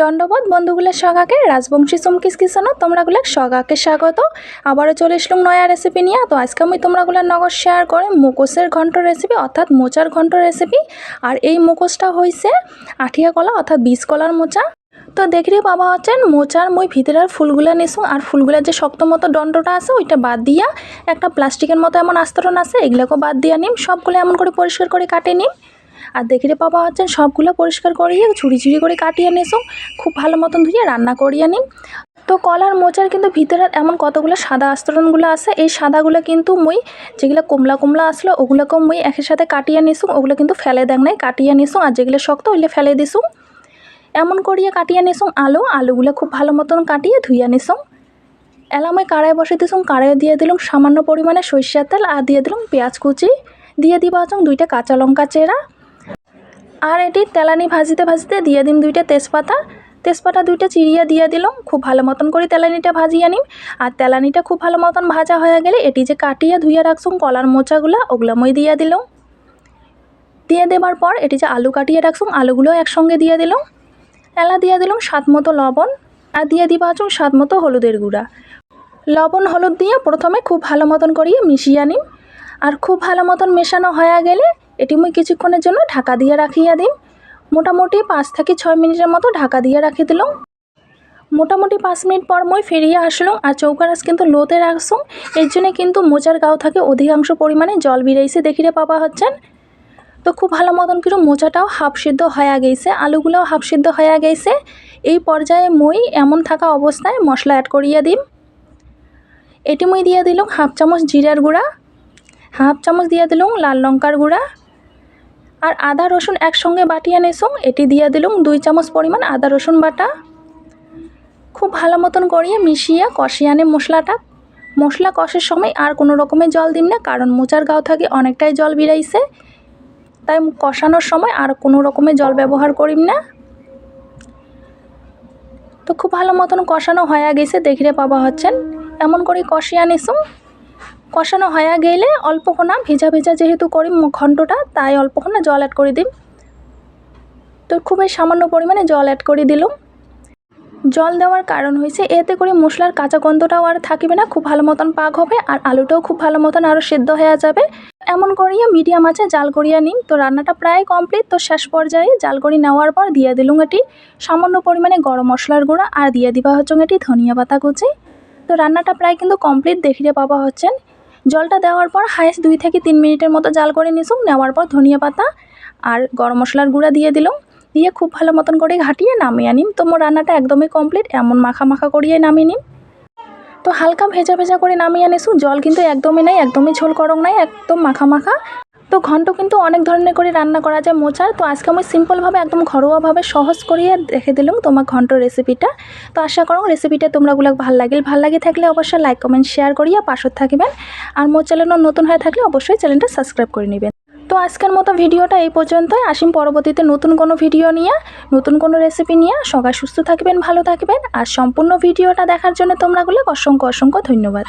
দণ্ডবোধ বন্ধুগুলোর সগাকে, রাজবংশী চুমকিস কিচেনত তোমরাগুলাক সগাকে স্বাগত। আবারও চলে এসলাম নয়া রেসিপি নিয়ে। তো আজকে আমি তোমরাগুলার নগর শেয়ার করে মুখোশের ঘন্ট রেসিপি অর্থাৎ মোচার ঘন্ট রেসিপি আর এই মুখোশটা হয়েছে আঠিয়া কলা, অর্থাৎ বীজ কলার মোচা। তো দেখি বাবা হচ্ছেন, মোচার মই ভিতরের ফুলগুলা নিসুং, আর ফুলগুলার যে শক্ত মতো দণ্ডটা আছে, ওইটা বাদ দিয়া একটা প্লাস্টিকের মতো এমন আস্তরণ আছে, এগুলোকেও বাদ দিয়া নিম, সবগুলো এমন করে পরিষ্কার করে কাটে নিম। আর দেখি রে বাবা হচ্ছেন সবগুলো পরিষ্কার করিয়ে, ছুরি ছুরি করে কাটিয়ে নিসুং খুব ভালো মতন ধুয়ে রান্না করিয়ে নিম তো কলার মোচার কিন্তু ভিতরে এমন কতগুলো সাদা আস্তরণগুলো আছে, এই সাদাগুলো কিন্তু মুই, যেগুলো কমলা কমলা আসলো, ওগুলোকেও মই একের সাথে কাটিয়ে নিসুম ওগুলো কিন্তু ফেলে দেখ নাই, কাটিয়ে নিসুং আর যেগুলো শক্ত, ওইগুলো ফেলে দিসুম এমন করিয়ে কাটিয়ে নিসুম আলু, আলুগুলো খুব ভালো মতন কাটিয়ে ধুইয়া নিসুম এলাম ওই কাড়াই বসে দিসুম কাড়াই দিয়ে দিলাম সামান্য পরিমাণে সরিষার তেল, আর দিয়ে দিলাম পেঁয়াজ কুচি। দিয়ে দিবা দুইটা কাঁচা লঙ্কা চেরা আর এটি তেলানি ভাজিতে ভাজিতে দিয়ে দিম দুইটা তেজপাতা। তেজপাতা দুইটা চিড়িয়া দিয়ে দিলাম। খুব ভালো মতন করে তেলানিটা ভাজিয়ে নিম। আর তেলানিটা খুব ভালো মতন ভাজা হয়ে গেলে এটি যে কাটিয়ে ধুয়ে রাখছুম কলার মোচাগুলো, ওগুলো মই দিয়ে দিলাম। দিয়ে দেবার পর এটি যে আলু কাটিয়ে রাখছুম আলুগুলো একসঙ্গে দিয়ে দিলাম। এলা দিয়ে দিলাম স্বাদ মতো লবণ। আর দিয়ে দিবা হচ্ছুম স্বাদ মতো হলুদের গুঁড়া। লবণ, হলুদ দিয়ে প্রথমে খুব ভালো মতন করিয়ে মিশিয়ে নিম। আর খুব ভালো মতন মেশানো হয়ে গেলে এটি মুই কিছুক্ষণের জন্য ঢাকা দিয়ে রাখিয়া দিম। মোটামুটি পাঁচ থেকে ছয় মিনিটের মতো ঢাকা দিয়ে রাখি দিলাম। মোটামুটি পাঁচ মিনিট পর মই ফিরিয়ে আসলাম আর চৌকারাস কিন্তু লোতে রাখছুম এর জন্য কিন্তু মোচার গাও থাকে অধিকাংশ পরিমাণে জল বিরাইছে দেখিরে পাওয়া হচ্ছেন। তো খুব ভালো মতন কিন্তু মোচাটাও হাফ সিদ্ধ হয়ে গেছে আলুগুলোও হাফ সিদ্ধ হয়ে গেছে এই পর্যায়ে মই এমন থাকা অবস্থায় মশলা অ্যাড করিয়া দিম। এটি মই দিয়ে দিলাম হাফ চামচ জিরার গুঁড়া, হাফ চামচ দিয়ে দিলাম লাল লঙ্কার গুঁড়া আর আদা, রসুন একসঙ্গে বাটিয়ে নেসুম এটি দিয়ে দিলুম দুই চামচ পরিমাণ আদা, রসুন বাটা। খুব ভালো মতন করিয়ে মিশিয়ে কষিয়ে আনে মশলাটা। মশলা কষার সময় আর কোনো রকমের জল দিম না, কারণ মোচার গাও থাকে অনেকটাই জল বিরাইছে তাই কষানোর সময় আর কোনো রকমের জল ব্যবহার করিম না। তো খুব ভালো মতন কষানো হয়ে গেছে দেখিরে পাবা হচ্ছেন এমন করে কষিয়ে নিসুম কষানো হয়ে গেলে অল্পক্ষণা ভেজা ভেজা যেহেতু করি ঘন্টটা তাই অল্পক্ষণা জল অ্যাড করে দিম। তো খুবই সামান্য পরিমাণে জল অ্যাড করে দিলাম। জল দেওয়ার কারণ হয়েছে এতে করে মশলার কাঁচা গন্ধটাও আর থাকবে না, খুব ভালো মতন পাক হবে, আর আলুটাও খুব ভালো মতন আরও সেদ্ধ হয়ে যাবে। এমন করিয়া মিডিয়াম আছে জাল করিয়া নিই তো রান্নাটা প্রায় কমপ্লিট তো শেষ পর্যায়ে জাল করি নেওয়ার পর দিয়ে দিলুম এটি। সামান্য পরিমাণে গরম মশলার গুঁড়া, আর দিয়ে দিবা হচ্ছে এটি ধনিয়া পাতা কুচি। তো রান্নাটা প্রায় কিন্তু কমপ্লিট দেখিয়ে পাবা হচ্ছেন জলটা দেওয়ার পর হায়েস্ট দুই থেকে তিন মিনিটের মতো জাল করে নিসুম, নেওয়ার পর ধনিয়া পাতা আর গরম মশলার গুঁড়া দিয়ে দিলাম। দিয়ে খুব ভালো মতন করে ঘাটিয়ে নামিয়ে নিম তো মোর রান্নাটা একদমই কমপ্লিট এমন মাখা মাখা করিয়ে নামিয়ে নিম। তো হালকা ভেজা ভেজা করে নামিয়ে আনিসু জল কিন্তু একদমই নাই, একদমই ঝোল করং নাই, একদম মাখা মাখা তো ঘন্ট কিন্তু অনেক ধরনের করে রান্না করা যায় মোচার। তো আজকে আমি সিম্পলভাবে একদম ঘরোয়াভাবে, সহজ করিয়ে দেখে দিলাম তোমার ঘন্ট রেসিপিটা তো আশা করো রেসিপিটা তোমরাগুলো ভালো লাগিল। ভালো লাগে থাকলে অবশ্যই লাইক কমেন্ট শেয়ার করিয়া পাশত থাকবেন। আর মোর চ্যানেলও নতুন হয়ে থাকলে অবশ্যই চ্যানেলটা সাবস্ক্রাইব করে নেবেন। তো আজকের মতো ভিডিওটা এই পর্যন্তই। আসিম পরবর্তীতে নতুন কোনো ভিডিও নিয়ে, নতুন কোনো রেসিপি নিয়ে। সবাই সুস্থ থাকবেন, ভালো থাকবেন। আর সম্পূর্ণ ভিডিওটা দেখার জন্য তোমরাগুলো অসংখ্য অসংখ্য ধন্যবাদ।